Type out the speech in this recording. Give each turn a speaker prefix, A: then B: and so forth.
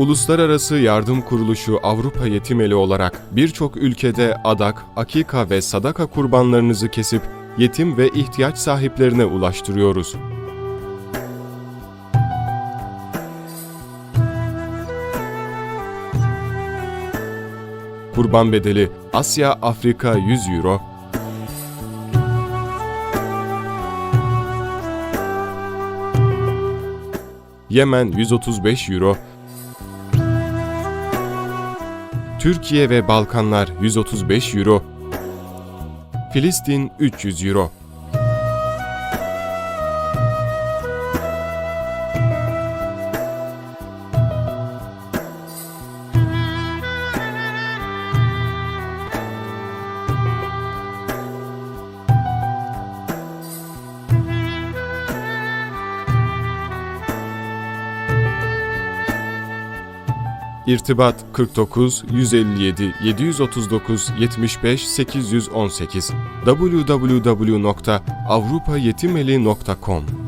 A: Uluslararası Yardım Kuruluşu Avrupa Yetimeli olarak birçok ülkede adak, akika ve sadaka kurbanlarınızı kesip yetim ve ihtiyaç sahiplerine ulaştırıyoruz. Kurban bedeli Asya Afrika 100 Euro, Yemen 135 Euro, Türkiye ve Balkanlar 135 Euro, Filistin 300 Euro. İrtibat 49 157 739 75 818 www.avrupayetimeli.com